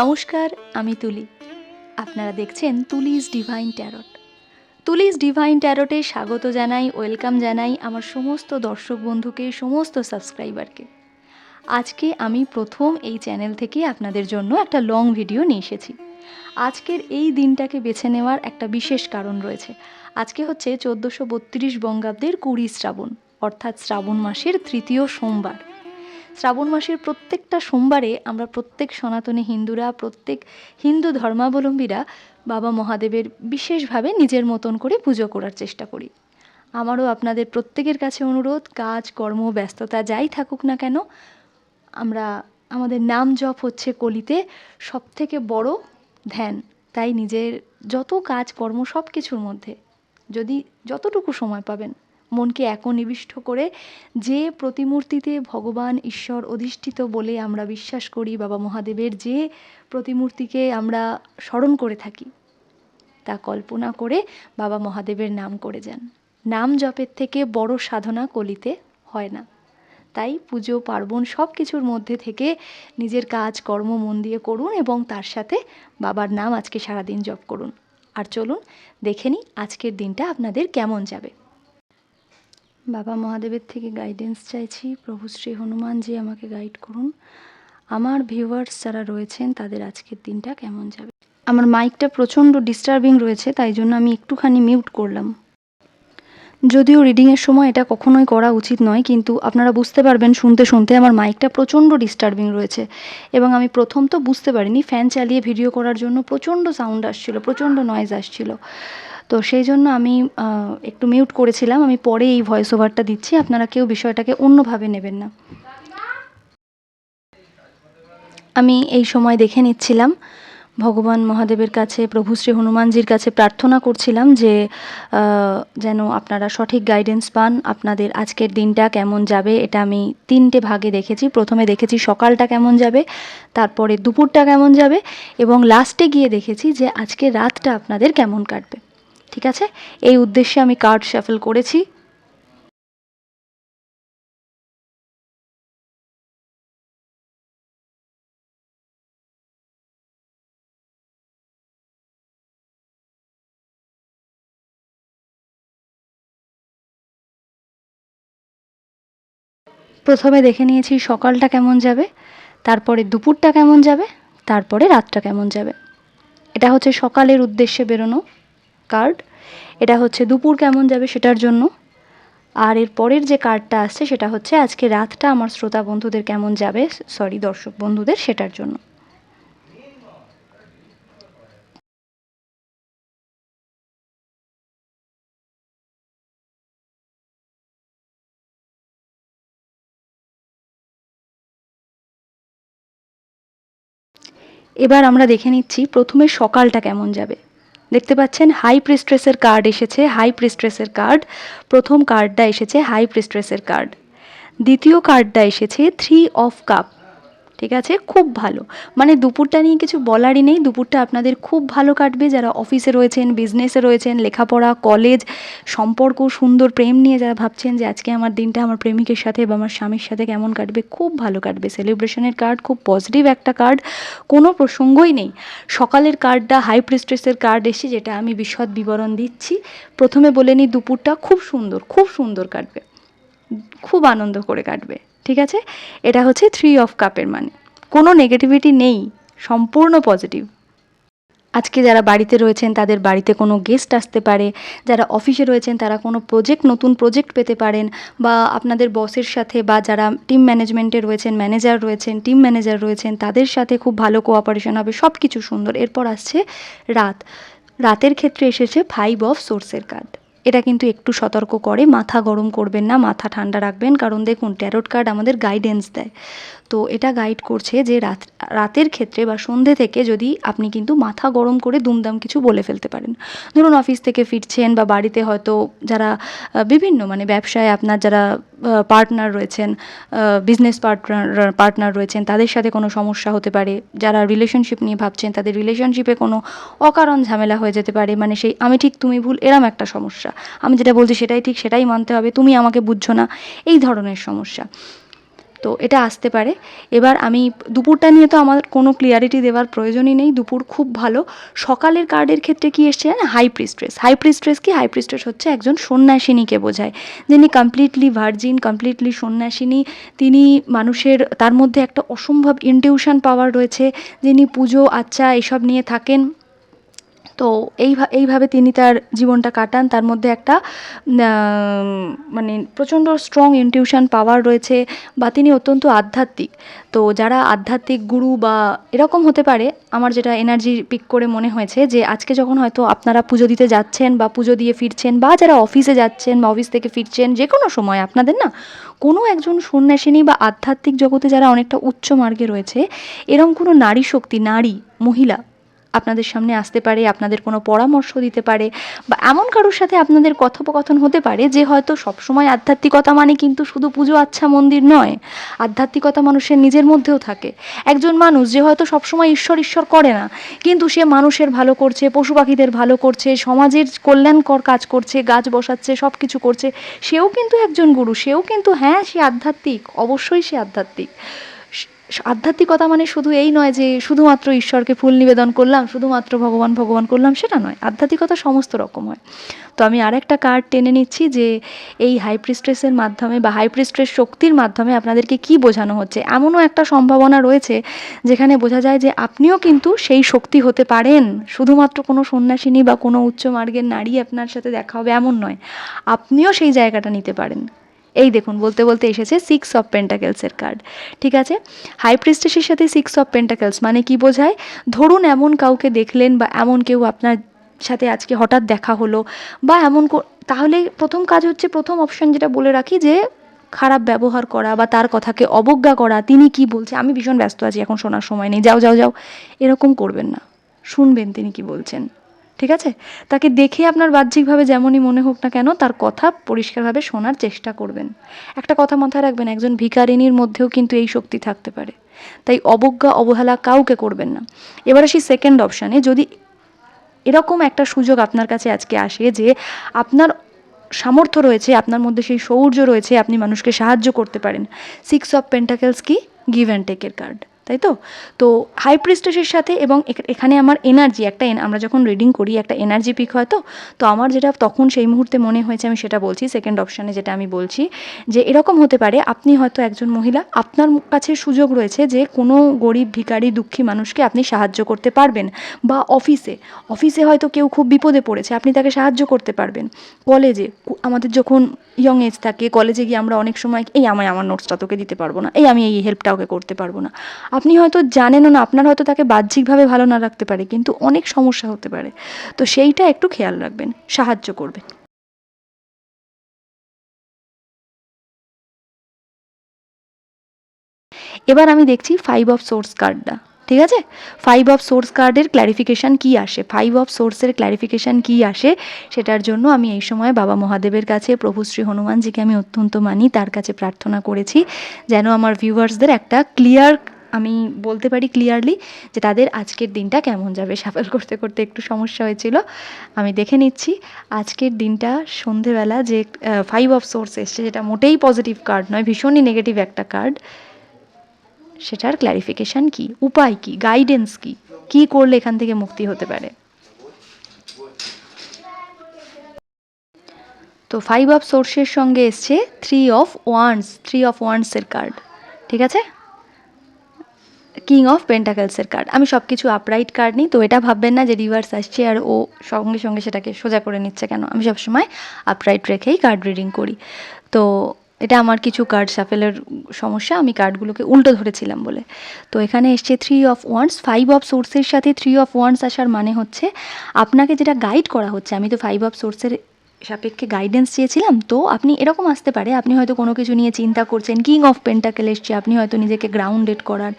নমস্কার, আমি তুলি। আপনারা দেখছেন Tuli's divine tarot. Tuli's divine ট্যারটে স্বাগত জানাই, ওয়েলকাম জানাই আমার সমস্ত দর্শক বন্ধুকে, সমস্ত সাবস্ক্রাইবারকে। আজকে আমি প্রথম এই চ্যানেল থেকে আপনাদের জন্য একটা লং ভিডিও নিয়ে এসেছি। আজকের এই দিনটাকে বেছে নেওয়ার একটা বিশেষ কারণ রয়েছে। আজকে হচ্ছে চোদ্দোশো বত্রিশ বঙ্গাব্দের কুড়ি শ্রাবণ, অর্থাৎ শ্রাবণ মাসের তৃতীয় সোমবার। শ্রাবণ মাসের প্রত্যেকটা সোমবারে আমরা প্রত্যেক সনাতনী হিন্দুরা, প্রত্যেক হিন্দু ধর্মাবলম্বীরা বাবা মহাদেবের বিশেষভাবে নিজের মতন করে পুজো করার চেষ্টা করি। আমারও আপনাদের প্রত্যেকের কাছে অনুরোধ, কাজ, কর্ম, ব্যস্ততা যাই থাকুক না কেন, আমরা, আমাদের নাম জপ হচ্ছে কলিতে সব থেকে বড় ধ্যান, তাই নিজের যত কাজ, কর্ম সব কিছুর মধ্যে। যদি যতটুকু সময় পাবেন মনকে একনিবিষ্ট করে যে প্রতিমূর্তিতে ভগবান ঈশ্বর অধিষ্ঠিত বলে আমরা বিশ্বাস করি, বাবা মহাদেবের যে প্রতিমূর্তিকে আমরা স্মরণ করে থাকি, তা কল্পনা করে বাবা মহাদেবের নাম করে যান। নাম জপের থেকে বড় সাধনা কলিতে হয় না। তাই পুজো, পার্বণ সব কিছুর মধ্যে থেকে নিজের কাজ, কর্ম মন দিয়ে করুন এবং তার সাথে বাবার নাম আজকে সারাদিন জপ করুন। আর চলুন, দেখে নিই আজকের দিনটা আপনাদের কেমন যাবে। বাবা মহাদেবের থেকে গাইডেন্স চাইছি। প্রভু শ্রী হনুমানজি আমাকে গাইড করুন। আমার ভিউয়ার্স যারা রয়েছেন, তাদের আজকের দিনটা কেমন যাবে? আমার মাইকটা প্রচণ্ড ডিস্টার্বিং রয়েছে, তাই জন্য আমি একটুখানি মিউট করলাম। যদিও রিডিংয়ের সময় এটা কখনোই করা উচিত নয়, কিন্তু আপনারা বুঝতে পারবেন, শুনতে শুনতে আমার মাইকটা প্রচণ্ড ডিস্টার্বিং রয়েছে। এবং আমি প্রথম তো বুঝতে পারিনি ফ্যান চালিয়ে ভিডিও করার জন্য প্রচণ্ড সাউন্ড আসছিল, প্রচণ্ড নয়েজ আসছিল। তো সেই জন্য আমি একটু মিউট করেছিলাম। আমি পরে এই ভয়েস ওভারটা দিচ্ছি। আপনারা কেউ বিষয়টাকে অন্যভাবে নেবেন না। আমি এই সময় দেখে নিচ্ছিলাম। ভগবান মহাদেবের কাছে, প্রভু শ্রী হনুমানজির কাছে প্রার্থনা করছিলাম যে যেন আপনারা সঠিক গাইডেন্স পান। আপনাদের আজকের দিনটা কেমন যাবে, এটা আমি তিনটে ভাগে দেখেছি। প্রথমে দেখেছি সকালটা কেমন যাবে, তারপরে দুপুরটা কেমন যাবে, এবং লাস্টে গিয়ে দেখেছি যে আজকে রাতটা আপনাদের কেমন কাটবে। ঠিক আছে? এই উদ্দেশ্যে আমি কার্ড শাফল করেছি। প্রথমে দেখে নিয়েছি সকালটা কেমন যাবে, তারপরে দুপুরটা কেমন যাবে, তারপরে রাতটা কেমন যাবে। এটা হচ্ছে সকালের উদ্দেশ্যে বেরোনো। কার্ড এটা হচ্ছে দুপুর কেমন যাবে সেটার জন্য। আর এর পরের যে কার্ডটা আসছে সেটা হচ্ছে আজকে রাতটা আমার শ্রোতা বন্ধুদের কেমন যাবে সরি দর্শক বন্ধুদের সেটার জন্য। এবার আমরা দেখে নিচ্ছি প্রথমে সকালটা কেমন যাবে। দেখতে পাচ্ছেন হাই প্রিস্ট্রেসের কার্ড এসেছে হাই প্রিস্ট্রেসের কার্ড প্রথম কার্ডটা এসেছে হাই প্রিস্ট্রেসের কার্ড দ্বিতীয় কার্ডটা এসেছে থ্রি অফ কাপ ঠিক আছে? খুব ভালো। মানে দুপুরটা নিয়ে কিছু বলারই নেই। দুপুরটা আপনাদের খুব ভালো কাটবে। যারা অফিসে রয়েছেন বিজনেসে রয়েছেন, লেখাপড়া কলেজ সম্পর্ক, সুন্দর প্রেম নিয়ে যারা ভাবছেন যে আজকে আমার দিনটা আমার প্রেমিকের সাথে বা আমার স্বামীর সাথে কেমন কাটবে, খুব ভালো কাটবে। সেলিব্রেশনের কার্ড খুব পজিটিভ একটা কার্ড কোনো প্রসঙ্গই নেই। সকালের কার্ডটা হাই প্রিস্ট্রেসের কার্ড এসে যেটা আমি বিশদ বিবরণ দিচ্ছি। প্রথমে বলে নিই দুপুরটা খুব সুন্দর খুব সুন্দর কাটবে। খুব আনন্দ করে কাটবে। ঠিক আছে? এটা হচ্ছে থ্রি অফ কাপের মানে। কোনো নেগেটিভিটি নেই, সম্পূর্ণ পজিটিভ আজকে যারা বাড়িতে রয়েছেন, তাদের বাড়িতে কোনো গেস্ট আসতে পারে। যারা অফিসে রয়েছেন, তারা কোনো প্রজেক্ট নতুন প্রজেক্ট পেতে পারেন বা আপনাদের বসের সাথে বা যারা টিম ম্যানেজমেন্টে রয়েছেন ম্যানেজার রয়েছেন টিম ম্যানেজার রয়েছেন, তাদের সাথে খুব ভালো কোঅপারেশন হবে। সব কিছু সুন্দর। এরপর আসছে রাত। রাতের ক্ষেত্রে এসেছে ফাইভ অফ সোর্সের কার্ড এটা কিন্তু একটু সতর্ক করে, মাথা গরম করবেন না, মাথা ঠান্ডা রাখবেন। কারণ দেখুন ট্যারোট কার্ড আমাদের গাইডেন্স দেয়। তো এটা গাইড করছে যে রাত, রাতের ক্ষেত্রে বা সন্ধে থেকে যদি আপনি কিন্তু মাথা গরম করে দুমদাম কিছু বলে ফেলতে পারেন। ধরুন অফিস থেকে ফিরছেন বা বাড়িতে হয়তো যারা বিভিন্ন মানে ব্যবসায় আপনার যারা পার্টনার রয়েছেন বিজনেস পার্টনার পার্টনার রয়েছেন, তাদের সাথে কোনো সমস্যা হতে পারে। যারা রিলেশনশিপ নিয়ে ভাবছেন, তাদের রিলেশনশিপে কোনো অকারণ ঝামেলা হয়ে যেতে পারে। মানে সেই, আমি ঠিক, তুমি ভুল, এরম একটা সমস্যা। আমি যেটা বলছি সেটাই ঠিক, সেটাই মানতে হবে, তুমি আমাকে বুঝছ না। এই ধরনের সমস্যা। তো এটা আসতে পারে। এবার আমি দুপুরটা নিয়ে তো আমার কোনো ক্লিয়ারিটি দেওয়ার প্রয়োজনই নেই। দুপুর খুব ভালো। সকালের কার্ডের ক্ষেত্রে কি এসছে না হাই প্রিস্ট্রেস হাই প্রিস্ট্রেস কি? হাই প্রিস্ট্রেস হচ্ছে একজন সন্ন্যাসিনীকে বোঝায়। যিনি কমপ্লিটলি ভার্জিন কমপ্লিটলি সন্ন্যাসিনী। তিনি মানুষের, তার মধ্যে একটা অসম্ভব ইনটিউশন পাওয়ার রয়েছে। যিনি পুজো আচ্চা এসব নিয়ে থাকেন। তো এইভা এইভাবে তিনি তার জীবনটা কাটান। তার মধ্যে একটা মানে প্রচণ্ড স্ট্রং ইনটিউশন পাওয়ার রয়েছে বা তিনি অত্যন্ত আধ্যাত্মিক। তো যারা আধ্যাত্মিক গুরু বা এরকম হতে পারে, আমার যেটা এনার্জি পিক করে মনে হয়েছে যে আজকে যখন হয়তো আপনারা পুজো দিতে যাচ্ছেন বা পুজো দিয়ে ফিরছেন বা যারা অফিসে যাচ্ছেন বা অফিস থেকে ফিরছেন যে কোনো সময় আপনাদের না, কোনো একজন সন্ন্যাসিনী বা আধ্যাত্মিক জগতে যারা অনেকটা উচ্চ মার্গে রয়েছে এরকম কোনো নারী শক্তি, নারী, মহিলা আপনাদের সামনে আসতে পারে, আপনাদের কোনো পরামর্শ দিতে পারে বা এমন কারোর সাথে আপনাদের কথোপকথন হতে পারে যে হয়তো সবসময় আধ্যাত্মিকতা মানে কিন্তু শুধু পুজো আচ্ছা মন্দির নয়। আধ্যাত্মিকতা মানুষের নিজের মধ্যেও থাকে। একজন মানুষ যে হয়তো সবসময় ঈশ্বর ঈশ্বর করে না, কিন্তু সে মানুষের ভালো করছে, পশু পাখিদের ভালো করছে, সমাজের কল্যাণকর কাজ করছে, গাছ বসাচ্ছে সব কিছু করছে, সেও কিন্তু একজন গুরু, সেও কিন্তু হ্যাঁ সে আধ্যাত্মিক, অবশ্যই সে আধ্যাত্মিক। আধ্যাত্মিকতা মানে শুধু এই নয় যে শুধুমাত্র ঈশ্বরকে ফুল নিবেদন করলাম, শুধুমাত্র ভগবান ভগবান করলাম, সেটা নয়। আধ্যাত্মিকতা সমস্ত রকম হয়। তো আমি আর একটা কার্ড টেনে নিচ্ছি যে এই হাইপ্রিস্ট্রেসের মাধ্যমে বা হাইপ্রিস্ট্রেস শক্তির মাধ্যমে আপনাদেরকে কি বোঝানো হচ্ছে? এমনও একটা সম্ভাবনা রয়েছে যেখানে বোঝা যায় যে আপনিও কিন্তু সেই শক্তি হতে পারেন। শুধুমাত্র কোনো সন্ন্যাসিনী বা কোনো উচ্চ মার্গের নারী আপনার সাথে দেখা হবে, এমন নয়। আপনিও সেই জায়গাটা নিতে পারেন। এই দেখুন, বলতে বলতে এসেছে সিক্স অফ পেন্টাকেলসের কার্ড ঠিক আছে? হাই প্রিস্টেসের সাথে সিক্স অফ পেন্টাকেলস মানে কি বোঝায়? ধরুন এমন কাউকে দেখলেন বা এমন কেউ আপনার সাথে আজকে হঠাৎ দেখা হলো বা এমন তাহলে প্রথম কাজ হচ্ছে, প্রথম অপশন যেটা বলে রাখি যে খারাপ ব্যবহার করা বা তার কথাকে অবজ্ঞা করা, তিনি কি বলছে? আমি ভীষণ ব্যস্ত আছি, এখন শোনার সময় নেই, যাও যাও যাও, এরকম করবেন না। শুনবেন তিনি কি বলছেন। ঠিক আছে? তাকে দেখে আপনার বাহ্যিকভাবে যেমনই মনে হোক না কেন, তার কথা পরিষ্কারভাবে শোনার চেষ্টা করবেন। একটা কথা মাথায় রাখবেন, একজন ভিকারিনীর মধ্যেও কিন্তু এই শক্তি থাকতে পারে। তাই অবজ্ঞা, অবহেলা কাউকে করবেন না। এবার আসি সেকেন্ড অপশানে যদি এরকম একটা সুযোগ আপনার কাছে আজকে আসে যে আপনার সামর্থ্য রয়েছে, আপনার মধ্যে সেই শৌর্য রয়েছে, আপনি মানুষকে সাহায্য করতে পারেন। সিক্স অফ পেন্টাকেলস কি? গিভ অ্যান্ড টেকের কার্ড তাই তো? তো হাই প্রিস্টেসের সাথে এবং এখানে আমার এনার্জি একটা আমরা যখন রিডিং করি, একটা এনার্জি পিক হয় তো তো আমার যেটা তখন সেই মুহূর্তে মনে হয়েছে, আমি সেটা বলছি সেকেন্ড অপশানে যেটা আমি বলছি, যে এরকম হতে পারে আপনি হয়তো একজন মহিলা, আপনার কাছে সুযোগ রয়েছে যে কোনো গরিব, ভিখারি, দুঃখী মানুষকে আপনি সাহায্য করতে পারবেন, বা অফিসে অফিসে হয়তো কেউ খুব বিপদে পড়েছে, আপনি তাকে সাহায্য করতে পারবেন। কলেজে আমাদের যখন ইয়ং এজ থাকে কলেজে গিয়ে আমরা অনেক সময়, এই আমি আমার নোটসটা তোকে দিতে পারব না, এই আমি এই হেল্পটা ওকে করতে পারব না। আপনি হয়তো জানেনও না, আপনার হয়তো তাকে বাহ্যিকভাবে ভালো না রাখতে পারে, কিন্তু অনেক সমস্যা হতে পারে। তো সেইটা একটু খেয়াল রাখবেন, সাহায্য করবেন। এবার আমি দেখছি ফাইভ অফ সোর্স কার্ডটা ঠিক আছে? ফাইভ অফ সোর্স কার্ডের ক্ল্যারিফিকেশান কী আসে? ফাইভ অফ সোর্সের ক্ল্যারিফিকেশান কী আসে? সেটার জন্য আমি এই সময় বাবা মহাদেবের কাছে, প্রভু শ্রী হনুমানজিকে আমি অত্যন্ত মানি, তার কাছে প্রার্থনা করেছি, যেন আমার ভিউয়ার্সদের একটা ক্লিয়ার আমি বলতে পারি ক্লিয়ারলি যে তাদের আজকের দিনটা কেমন যাবে। সাফল করতে করতে একটু সমস্যা হয়েছিল। আমি দেখে নিচ্ছি, আজকের দিনটা সন্ধেবেলা যে ফাইভ অফ সোর্স এসছে যেটা মোটেই পজিটিভ কার্ড নয়, ভীষণই নেগেটিভ একটা কার্ড সেটার ক্ল্যারিফিকেশান কি? উপায় কি? গাইডেন্স কি? কি করলে এখান থেকে মুক্তি হতে পারে? তো ফাইভ অফ সোর্সের সঙ্গে এসছে three of wands three of ওয়ান্সের card ঠিক আছে? কিং অফ পেন্টাকেলসের কার্ড আমি সব কিছু আপরাইট কার্ড নিই, তো এটা ভাববেন না যে রিভার্স আসছে আর ও সঙ্গে সঙ্গে সেটাকে সোজা করে নিচ্ছে কেন। আমি সবসময় আপরাইট রেখেই কার্ড রিডিং করি। তো এটা আমার কিছু কার্ড সাফেলের সমস্যা, আমি কার্ডগুলোকে উল্টো ধরেছিলাম বলে। তো এখানে এসছে three of wands five of সোর্সের সাথে থ্রি অফ ওয়ান্স আসার মানে হচ্ছে, আপনাকে যেটা গাইড করা হচ্ছে, আমি তো ফাইভ অফ সোর্সের সাপেক্ষে গাইডেন্স চেয়েছিলাম, তো আপনি এরকম আসতে পারে। আপনি হয়তো কোনো কিছু নিয়ে চিন্তা করছেন কিং অফ পেন্টাকেল এসছে, আপনি হয়তো নিজেকে গ্রাউন্ডেড করার,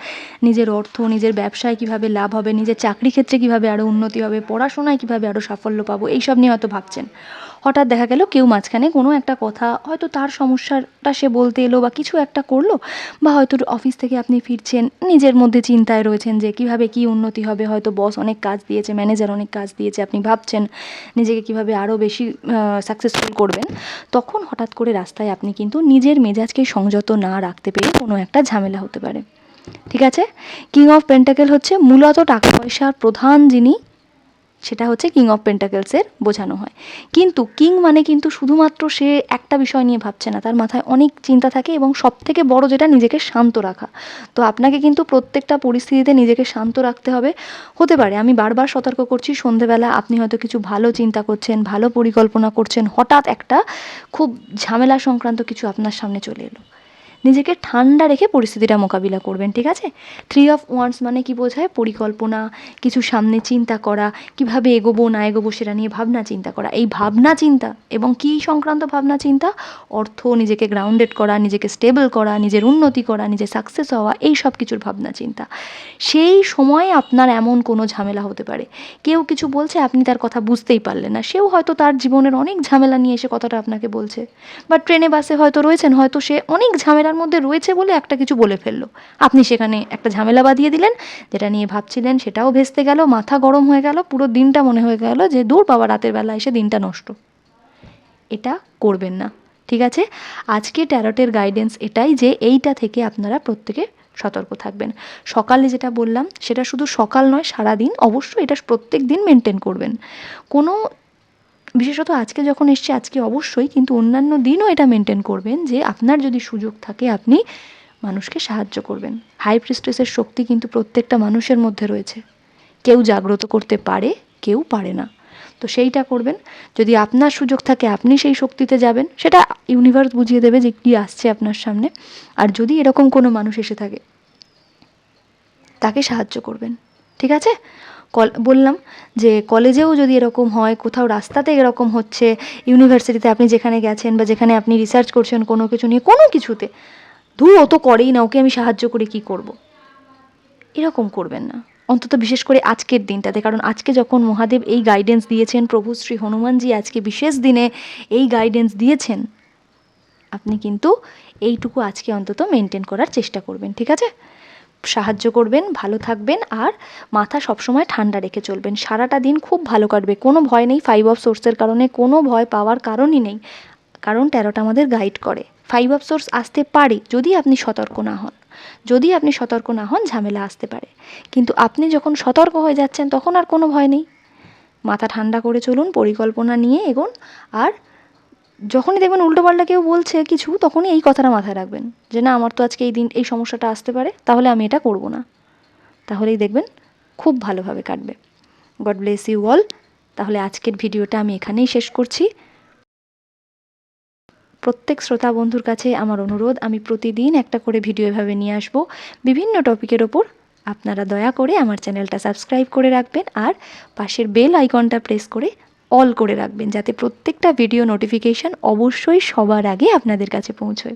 নিজের অর্থ, নিজের ব্যবসায় কীভাবে লাভ হবে, নিজের চাকরি ক্ষেত্রে কীভাবে আরও উন্নতি হবে, পড়াশোনায় কীভাবে আরও সাফল্য পাবো, এইসব নিয়ে হয়তো ভাবছেন। হঠাৎ দেখা গেল কেউ মাঝখানে কোনো একটা কথা হয়তো তার সমস্যাটা সে বলতে এলো বা কিছু একটা করল বা হয়তো অফিস থেকে আপনি ফিরছেন, নিজের মধ্যে চিন্তায় রয়েছেন যে কীভাবে কী উন্নতি হবে, হয়তো বস অনেক কাজ দিয়েছে, ম্যানেজার অনেক কাজ দিয়েছে, আপনি ভাবছেন নিজেকে কীভাবে আরও বেশি সাকসেসফুল করবেন, তখন হঠাৎ করে রাস্তায় আপনি কিন্তু নিজের মেজাজকে সংযত না রাখতে পেরে কোনো একটা ঝামেলা হতে পারে। ঠিক আছে? কিং অফ পেন্টাকেল হচ্ছে মূলত টাকা পয়সার প্রধান যিনি সেটা হচ্ছে কিং অফ পেন্টাকেলসের বোঝানো হয়। কিন্তু কিং মানে কিন্তু শুধুমাত্র সে একটা বিষয় নিয়ে ভাবছে না, তার মাথায় অনেক চিন্তা থাকে এবং সব থেকে বড় যেটা নিজেকে শান্ত রাখা। তো আপনাকে কিন্তু প্রত্যেকটা পরিস্থিতিতে নিজেকে শান্ত রাখতে হবে। হতে পারে আমি বারবার সতর্ক করছি, সন্ধেবেলা আপনি হয়তো কিছু ভালো চিন্তা করছেন, ভালো পরিকল্পনা করছেন, হঠাৎ একটা খুব ঝামেলা সংক্রান্ত কিছু আপনার সামনে চলে এলো। নিজেকে ঠান্ডা রেখে পরিস্থিতিটা মোকাবিলা করবেন, ঠিক আছে? থ্রি অফ ওয়ান্স মানে কি বোঝায়? পরিকল্পনা, কিছু সামনে চিন্তা করা, কীভাবে এগোবো, না এগোবো সেটা নিয়ে ভাবনা চিন্তা করা। এই ভাবনা চিন্তা এবং কী সংক্রান্ত ভাবনা চিন্তা? অর্থ, নিজেকে গ্রাউন্ডেড করা, নিজেকে স্টেবল করা, নিজের উন্নতি করা, নিজের সাকসেস হওয়া, এই সব কিছুর ভাবনা চিন্তা। সেই সময়ে আপনার এমন কোনো ঝামেলা হতে পারে। কেউ কিছু বলছে, আপনি তার কথা বুঝতেই পারলেন না। সেও হয়তো তার জীবনের অনেক ঝামেলা নিয়ে এসে কথাটা আপনাকে বলছে। বা ট্রেনে, বাসে হয়তো রয়েছেন, হয়তো সে অনেক ঝামেলার মধ্যে রয়েছে বলে একটা কিছু বলে ফেলল। আপনি সেখানে একটা ঝামেলা বাঁধিয়ে দিলেন, যেটা নিয়ে ভাবছিলেন সেটাও ভেস্তে গেল, মাথা গরম হয়ে গেল, পুরো দিনটা মনে হয়ে গেল যে দূর বাবা রাতের বেলা এসে দিনটা নষ্ট। এটা করবেন না, ঠিক আছে? আজকে ট্যারটের গাইডেন্স এটাই যে এইটা থেকে আপনারা প্রত্যেকে সতর্ক থাকবেন। সকালে যেটা বললাম, সেটা শুধু সকাল নয় সারা দিন অবশ্যই এটা প্রত্যেক দিন মেনটেন করবেন। কোনো বিশেষত আজকে যখন এসছে, আজকে অবশ্যই কিন্তু অন্যান্য দিনও এটা মেনটেন করবেন যে আপনার যদি সুযোগ থাকে, আপনি মানুষকে সাহায্য করবেন। হাই প্রিস্টেসের শক্তি কিন্তু প্রত্যেকটা মানুষের মধ্যে রয়েছে। কেউ জাগ্রত করতে পারে, কেউ পারে না। তো সেইটা করবেন। যদি আপনার সুযোগ থাকে, আপনি সেই শক্তিতে যাবেন। সেটা ইউনিভার্স বুঝিয়ে দেবে যে কী আসছে আপনার সামনে। আর যদি এরকম কোনো মানুষ এসে থাকে, তাকে সাহায্য করবেন। ঠিক আছে? বললাম যে কলেজেও যদি এরকম হয়, কোথাও রাস্তাতে এরকম হচ্ছে, ইউনিভার্সিটিতে আপনি যেখানে গেছেন বা যেখানে আপনি রিসার্চ করছেন কোনো কিছু নিয়ে, কোনো কিছুতে, ধুর ও তো করেই না, ওকে আমি সাহায্য করে কি করব। এরকম করবেন না অন্তত বিশেষ করে আজকের দিনটাতে, কারণ আজকে যখন মহাদেব এই গাইডেন্স দিয়েছেন, প্রভু শ্রী হনুমানজি আজকে বিশেষ দিনে এই গাইডেন্স দিয়েছেন, আপনি কিন্তু এইটুকু আজকে অন্তত মেনটেন করার চেষ্টা করবেন, ঠিক আছে সাহায্য করবেন, ভালো থাকবেন আর মাথা সবসময় ঠান্ডা রেখে চলবেন। সারাটা দিন খুব ভালো কাটবে। কোনো ভয় নেই ফাইভ অফ সোর্সের কারণে কোনো ভয় পাওয়ার কারণই নেই। কারণ ট্যারোটা আমাদের গাইড করে। ফাইভ অফ সোর্স আসতে পারে যদি আপনি সতর্ক না হন। যদি আপনি সতর্ক না হন, ঝামেলা আসতে পারে। কিন্তু আপনি যখন সতর্ক হয়ে যাচ্ছেন, তখন আর কোনো ভয় নেই। মাথা ঠান্ডা করে চলুন, পরিকল্পনা নিয়ে এগোন আর যখনই দেখবেন উল্টোপাল্টা কেউ বলছে কিছু, তখনই এই কথাটা মাথায় রাখবেন যে, না, আমার তো আজকে এই দিন, এই সমস্যাটা আসতে পারে, তাহলে আমি এটা করব না। তাহলেই দেখবেন খুব ভালোভাবে কাটবে। গড ব্লেস ইউ অল তাহলে আজকের ভিডিওটা আমি এখানেই শেষ করছি। প্রত্যেক শ্রোতা বন্ধুর কাছে আমার অনুরোধ, আমি প্রতিদিন একটা করে ভিডিও এভাবে নিয়ে আসব। বিভিন্ন টপিকের ওপর আপনারা দয়া করে আমার চ্যানেলটা সাবস্ক্রাইব করে রাখবেন আর পাশের বেল আইকনটা প্রেস করে অল করে রাখবেন যাতে প্রত্যেকটা ভিডিও নোটিফিকেশান অবশ্যই সবার আগে আপনাদের কাছে পৌঁছয়।